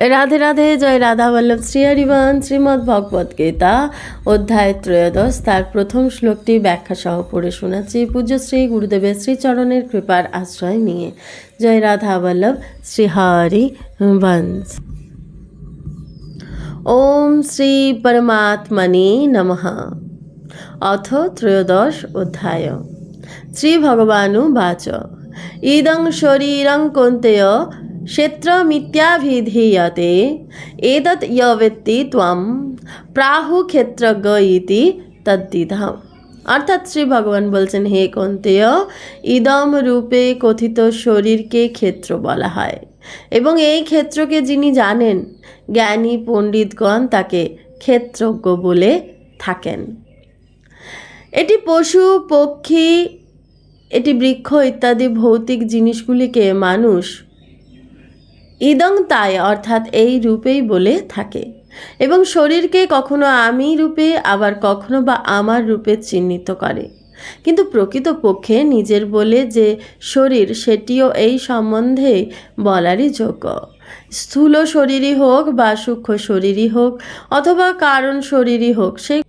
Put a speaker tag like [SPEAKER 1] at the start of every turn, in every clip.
[SPEAKER 1] রাধে রাধে, জয় রাধা বল্লভ। শ্রী হরিবন শ্রীমদ্ ভগবদ গীতা, অধ্যায় ত্রয়োদশ। তার প্রথম শ্লোকটি ব্যাখ্যা সহ পড়ে শোনাচ্ছি। পূজ্য শ্রী গুরুদেবের শ্রীচরণের কৃপার আশ্রয় নিয়ে। জয় রাধা বল্লভ, শ্রী হরি বংশ ওম শ্রী পরমাত্মনে নমঃ। অথ ত্রয়োদশ অধ্যায়। শ্রী ভগবানু বাচ ইদং শরীরং কন্তেয় ক্ষেত্রমিত্যাভিধীয়তে এতৎ ইয়বেত্তি ত্বম প্রাহু ক্ষেত্রজ্ঞ ইতি তদ্বিধাম অর্থাৎ শ্রী ভগবান বলছেন হে কন্তেয় ইদম রূপে কথিত শরীরকে ক্ষেত্র বলা হয় এবং এই ক্ষেত্রকে যিনি জানেন, জ্ঞানী, পণ্ডিতগণ তাকে ক্ষেত্রজ্ঞ বলে থাকেন। এটি পশু, পক্ষী, এটি বৃক্ষ ইত্যাদি ভৌতিক জিনিসগুলিকে মানুষ ইদং তাই অর্থাৎ এই রূপেই বলে থাকে। এবং শরীরকে কখনো আমি রূপে, আবার কখনো বা আমার রূপে চিহ্নিত করে। কিন্তু প্রকৃতপক্ষে নিজের বলে যে শরীর, সেটিও এই সম্বন্ধে বলারই যোগ্য। স্থূল শরীরই হোক বা সূক্ষ্ম শরীরই হোক, অথবা কারণ শরীরই হোক সেই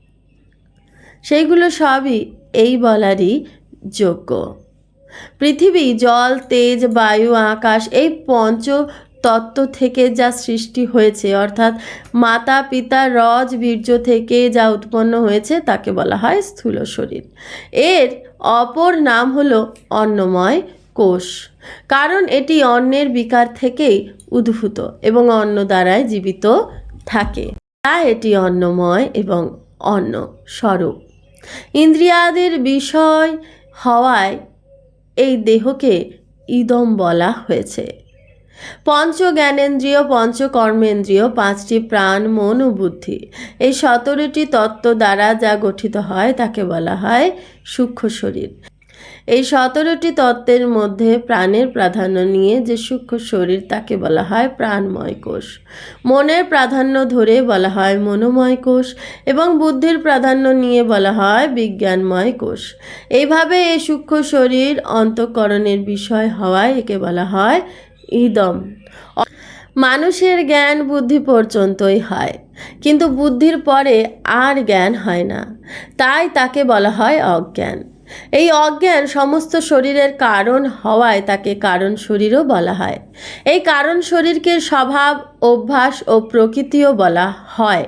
[SPEAKER 1] সেইগুলো সবই এই বলারই যোগ্য। পৃথিবী, জল, তেজ, বায়ু, আকাশ, এই পঞ্চ তত্ত্ব থেকে যা সৃষ্টি হয়েছে, অর্থাৎ মাতা পিতা রজ বীর্য থেকে যা উৎপন্ন হয়েছে তাকে বলা হয় স্থূল শরীর। এর অপর নাম হলো অন্নময় কোষ। কারণ এটি অন্নের বিকার থেকেই উদ্ভূত এবং অন্ন দ্বারাই জীবিত থাকে। তাই এটি অন্নময় এবং অন্ন স্বরূপ। ইন্দ্রিয়াদের বিষয় হওয়ায় এই দেহকে ইদম বলা হয়েছে। পঞ্চ জ্ঞানেন্দ্রিয় পঞ্চ কর্মেন্দ্রিয় পাঁচটি প্রাণ, মন ও বুদ্ধি। এই সতেরোটি তত্ত্ব দ্বারা যা গঠিত হয়, তাকে বলা হয় সূক্ষ্ম শরীর। এই সতেরোটি তত্ত্বের মধ্যে প্রাণের প্রাধান্য নিয়ে যে সূক্ষ্ম শরীর, তাকে বলা হয় প্রাণময় কোষ। মনের প্রাধান্য ধরে বলা হয় মনোময় কোষ এবং বুদ্ধির প্রাধান্য নিয়ে বলা হয় বিজ্ঞানময় কোষ। এইভাবে এই সূক্ষ্ম শরীর অন্তঃকরণের বিষয় হওয়ায় একে বলা হয় ইদম। মানুষের জ্ঞান বুদ্ধি পর্যন্তই হয়, কিন্তু বুদ্ধির পরে আর জ্ঞান হয় না। তাই তাকে বলা হয় অজ্ঞান। এই অজ্ঞান সমস্ত শরীরের কারণ হওয়ায় তাকে কারণ শরীরও বলা হয়। এই কারণ শরীরকে স্বভাব, অভ্যাস ও প্রকৃতিও বলা হয়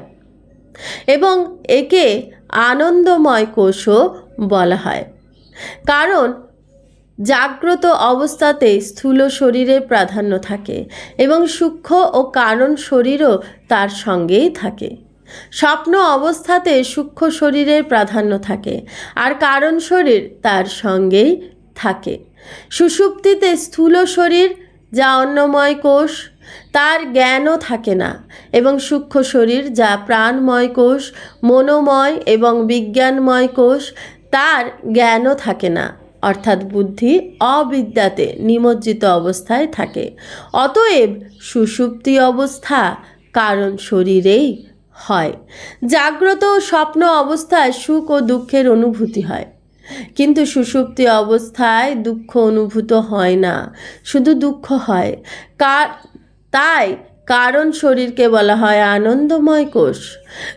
[SPEAKER 1] এবং একে আনন্দময় কোষও বলা হয়। কারণ জাগ্রত অবস্থাতে স্থূল শরীরের প্রাধান্য থাকে এবং সূক্ষ্ম ও কারণ শরীরও তার সঙ্গেই থাকে। স্বপ্ন অবস্থাতে সূক্ষ্ম শরীরের প্রাধান্য থাকে আর কারণ শরীর তার সঙ্গেই থাকে। সুষুপ্তিতে স্থূল শরীর, যা অন্নময় কোষ, তার জ্ঞানও থাকে না এবং সূক্ষ্ম শরীর, যা প্রাণময় কোষ, মনোময় এবং বিজ্ঞানময় কোষ, তার জ্ঞানও থাকে না। অর্থাৎ বুদ্ধি অবিদ্যাতে নিমজ্জিত অবস্থায় থাকে। অতএব সুষুপ্তি অবস্থা কারণ শরীরেই হয়। জাগ্রত ও স্বপ্ন অবস্থায় সুখ ও দুঃখের অনুভূতি হয়। কিন্তু সুষুপ্তি অবস্থায় দুঃখ অনুভূত হয় না, শুধু দুঃখ হয়। কার তাই কারণ শরীরকে বলা হয় আনন্দময় কোষ।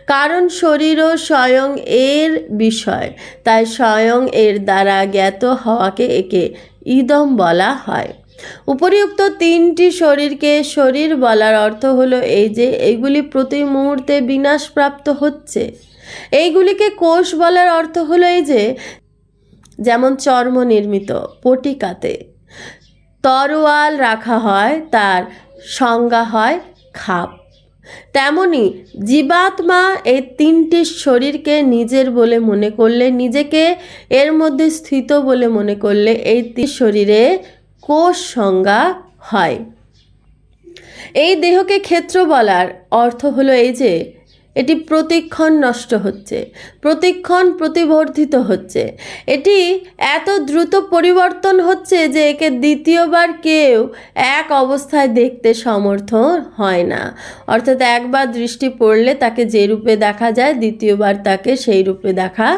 [SPEAKER 1] কারণ শরীরও স্বয়ং এর বিষয়, তাই স্বয়ং এর দ্বারা জ্ঞাত হওয়াকে একে ইদম বলা হয়। উপরিউক্ত তিনটি শরীরকে শরীর বলার অর্থ হলো এই যে এইগুলি প্রতি মুহূর্তে বিনাশপ্রাপ্ত হচ্ছে। এইগুলিকে কোষ বলার অর্থ হলো এই যে, যেমন চর্ম নির্মিত পটিকাতে। তরোয়াল রাখা হয় তার সংজ্ঞা হয় খাপ। তেমনি জীবাত্মা এই তিনটি শরীরকে নিজের বলে মনে করলে, নিজেকে এর মধ্যে স্থিত বলে মনে করলে এই তিন শরীরে কোষ সংজ্ঞা হয়। এই দেহকে ক্ষেত্র বলার অর্থ হলো এই যে এটি প্রতিক্ষণ নষ্ট হচ্ছে, প্রতিক্ষণ প্রতিবর্ধিত হচ্ছে। এটি এত দ্রুত পরিবর্তন হচ্ছে যে একে দ্বিতীয়বার কেউ এক অবস্থায় দেখতে সমর্থ হয় না। অর্থাৎ একবার দৃষ্টি পড়লে তাকে যে রূপে দেখা যায়, দ্বিতীয়বার তাকে সেই রূপে দেখা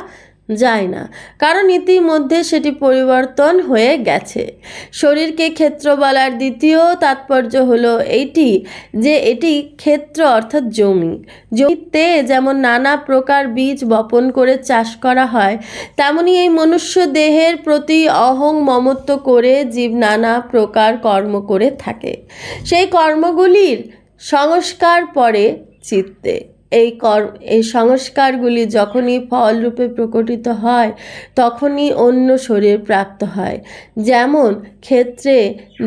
[SPEAKER 1] যায় না। কারণ ইতিমধ্যে সেটি পরিবর্তন হয়ে গেছে। শরীরকে ক্ষেত্র বলার দ্বিতীয় তাৎপর্য হলো এইটি যে এটি ক্ষেত্র অর্থাৎ জমি। জমিতে যেমন নানা প্রকার বীজ বপন করে চাষ করা হয়, তেমনি এই মনুষ্য দেহের প্রতি অহং মমত্ব করে জীব নানা প্রকার কর্ম করে থাকে। সেই কর্মগুলির সংস্কার পরে চিত্তে। এই কর, এই সংস্কারগুলি যখনই ফলরূপে প্রকটিত হয়, তখনই অন্য শরীর প্রাপ্ত হয়। যেমন ক্ষেত্রে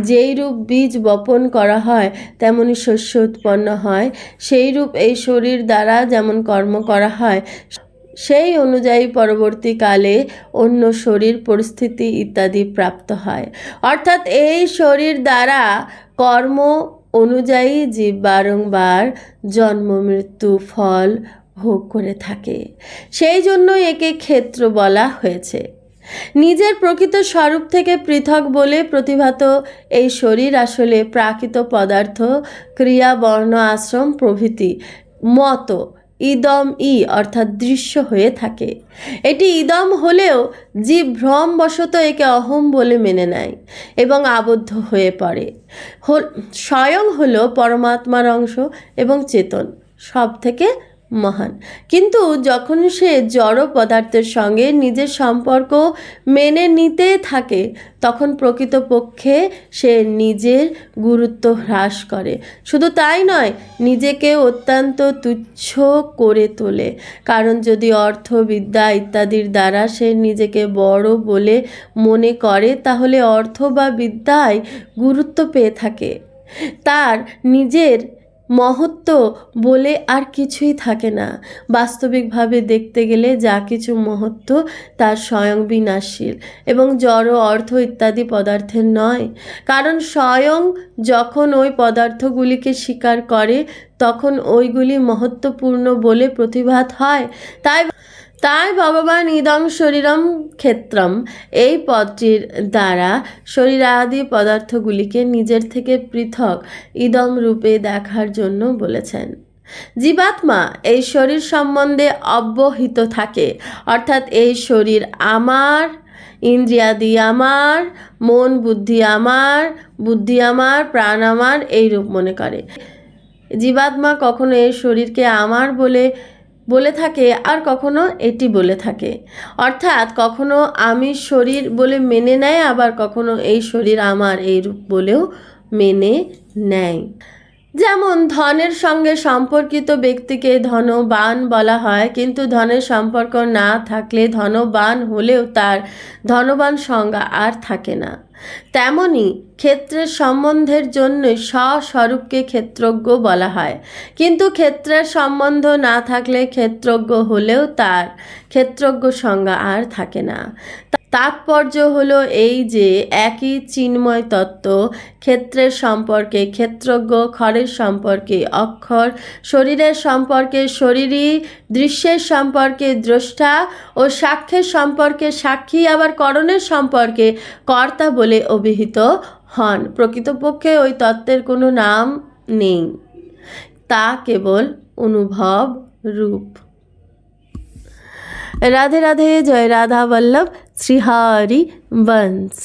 [SPEAKER 1] যেই রূপ বীজ বপন করা হয়, তেমনি শস্য উৎপন্ন হয়। সেই রূপ এই শরীর দ্বারা যেমন কর্ম করা হয়, সেই অনুযায়ী পরবর্তীকালে অন্য শরীর পরিস্থিতি ইত্যাদি প্রাপ্ত হয়। অর্থাৎ এই শরীর দ্বারা কর্ম অনুযায়ী জীব বারংবার জন্ম, মৃত্যু, ফল ভোগ করে থাকে। সেই জন্য একে ক্ষেত্র বলা হয়েছে। নিজের প্রকৃত স্বরূপ থেকে পৃথক বলে প্রতিভাত এই শরীর আসলে প্রাকৃত পদার্থ, ক্রিয়া, বর্ণ, আশ্রম, প্রভৃতি, মতো ইদম ই, অর্থাৎ দৃশ্য হয়ে থাকে। এটি ইদম হলেও জীব ভ্রমবশত একে অহম বলে মেনে নেয় এবং আবদ্ধ হয়ে পড়ে। স্বয়ং হলো পরমাত্মার অংশ এবং চেতন সব থেকে মহান। কিন্তু যখন সে জড় পদার্থের সঙ্গে নিজের সম্পর্ক মেনে নিতে থাকে, তখন প্রকৃতপক্ষে সে নিজের গুরুত্ব হ্রাস করে। শুধু তাই নয়, নিজেকে অত্যন্ত তুচ্ছ করে তোলে। কারণ যদি অর্থ বিদ্যা ইত্যাদির দ্বারা সে নিজেকে বড় বলে মনে করে, তাহলে অর্থ বা বিদ্যায় গুরুত্ব পেয়ে থাকে। তার নিজের মহত্ব বলে আর কিছুই থাকে না। বাস্তবিকভাবে দেখতে গেলে যা কিছু মহত্ব তার স্বয়ং বিনাশীল এবং জড় অর্থ ইত্যাদি পদার্থের নয়। কারণ স্বয়ং যখন ওই পদার্থগুলিকে স্বীকার করে, তখন ওইগুলি মহত্বপূর্ণ বলে প্রতিভাত হয়। তাই তাই ভগবান ইদং শরীরম ক্ষেত্রম। এই পদটির দ্বারা শরীরাদি পদার্থগুলিকে নিজের থেকে পৃথক ইদম রূপে দেখার জন্য বলেছেন। জীবাত্মা এই শরীর সম্বন্ধে অব্যহিত থাকে। অর্থাৎ এই শরীর আমার, ইন্দ্রিয়াদি আমার, মন বুদ্ধি আমার বুদ্ধি আমার, প্রাণ আমার, এই রূপ মনে করে। জীবাত্মা কখনো এই শরীরকে আমার বলে বলে থাকে আর কখনো এটি বলে থাকে। অর্থাৎ কখনো আমি শরীর বলে মেনে নেয়, আবার কখনো এই শরীর আমার এই রূপ বলেও মেনে নেয়। যেমন ধনের সঙ্গে সম্পর্কিত ব্যক্তিকে ধনবান বলা হয়, কিন্তু ধনের সম্পর্ক না থাকলে ধনবান হলেও তার ধনবান সংজ্ঞা আর থাকে না। তেমনি ক্ষেত্রের সম্বন্ধের জন্য স্বস্বরূপকে ক্ষেত্রজ্ঞ বলা হয়, কিন্তু ক্ষেত্রের সম্বন্ধ না থাকলে ক্ষেত্রজ্ঞ হলেও তার ক্ষেত্রজ্ঞ সংজ্ঞা আর থাকে না। তাৎপর্য হলো এই যে একই চিন্ময় তত্ত্ব, ক্ষেত্রের সম্পর্কে ক্ষেত্রজ্ঞ খরের সম্পর্কে অক্ষর, শরীরের সম্পর্কে শরীরী, দৃশ্যের সম্পর্কে দ্রষ্টা ও সাক্ষ্যের সম্পর্কে সাক্ষী, আবার করণের সম্পর্কে কর্তা বলে অভিহিত হন। প্রকৃতপক্ষে ওই তত্ত্বের কোনো নাম নেই, তা কেবল অনুভব রূপ। রাধে রাধে, জয় রাধা বল্লভ। Srihari Vans.